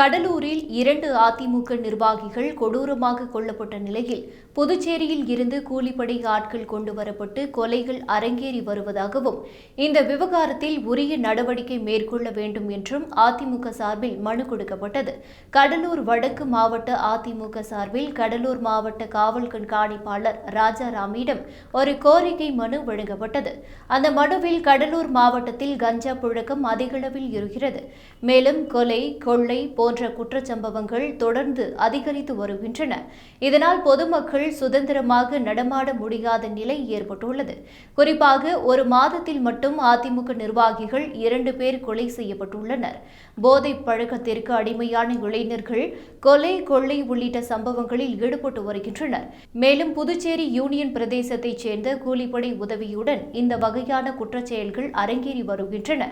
கடலூரில் இரண்டு அதிமுக நிர்வாகிகள் கொடூரமாக கொல்லப்பட்ட நிலையில் புதுச்சேரியில் இருந்து கூலிப்படை ஆட்கள் கொண்டு வரப்பட்டு கொலைகள் அரங்கேறி வருவதாகவும் இந்த விவகாரத்தில் உரிய நடவடிக்கை மேற்கொள்ள வேண்டும் என்றும் அதிமுக சார்பில் மனு கொடுக்கப்பட்டது. கடலூர் வடக்கு மாவட்ட அதிமுக சார்பில் கடலூர் மாவட்ட காவல் கண்காணிப்பாளர் ராஜாராமிடம் ஒரு கோரிக்கை மனு வழங்கப்பட்டது. அந்த மனுவில் கடலூர் மாவட்டத்தில் கஞ்சா புழக்கம் அதிகளவில் இருக்கிறது. மேலும் கொலை கொள்ளை போன்ற குற்றச்சம்பவங்கள் தொடர்ந்து அதிகரித்து வருகின்றன. இதனால் பொதுமக்கள் சுதந்திரமாக நடமாட முடியாத நிலை ஏற்பட்டுள்ளது. குறிப்பாக ஒரு மாதத்தில் மட்டும் அதிமுக நிர்வாகிகள் இரண்டு பேர் கொலை செய்யப்பட்டுள்ளனர். போதை பழக்கத்திற்கு அடிமையான இளைஞர்கள் கொலை கொள்ளை உள்ளிட்ட சம்பவங்களில் ஈடுபட்டு வருகின்றனர். மேலும் புதுச்சேரி யூனியன் பிரதேசத்தைச் சேர்ந்த கூலிப்படை உதவியுடன் இந்த வகையான குற்றச்செயல்கள் அரங்கேறி வருகின்றன.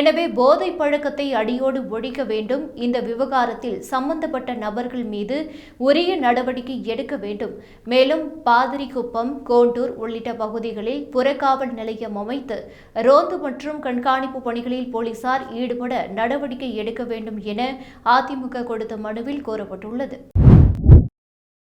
எனவே போதை பழக்கத்தை அடியோடு ஒழிக்க வேண்டும். இந்த விவகாரத்தில் சம்பந்தப்பட்ட நபர்கள் மீது உரிய நடவடிக்கை எடுக்க வேண்டும். மேலும் பாதிரிக்குப்பம் கோண்டூர் உள்ளிட்ட பகுதிகளில் புறக்காவல் நிலையம் அமைத்து ரோந்து மற்றும் கண்காணிப்பு பணிகளில் போலீசார் ஈடுபட நடவடிக்கை எடுக்க வேண்டும் என அதிமுக கொடுத்த மனுவில் கோரப்பட்டுள்ளது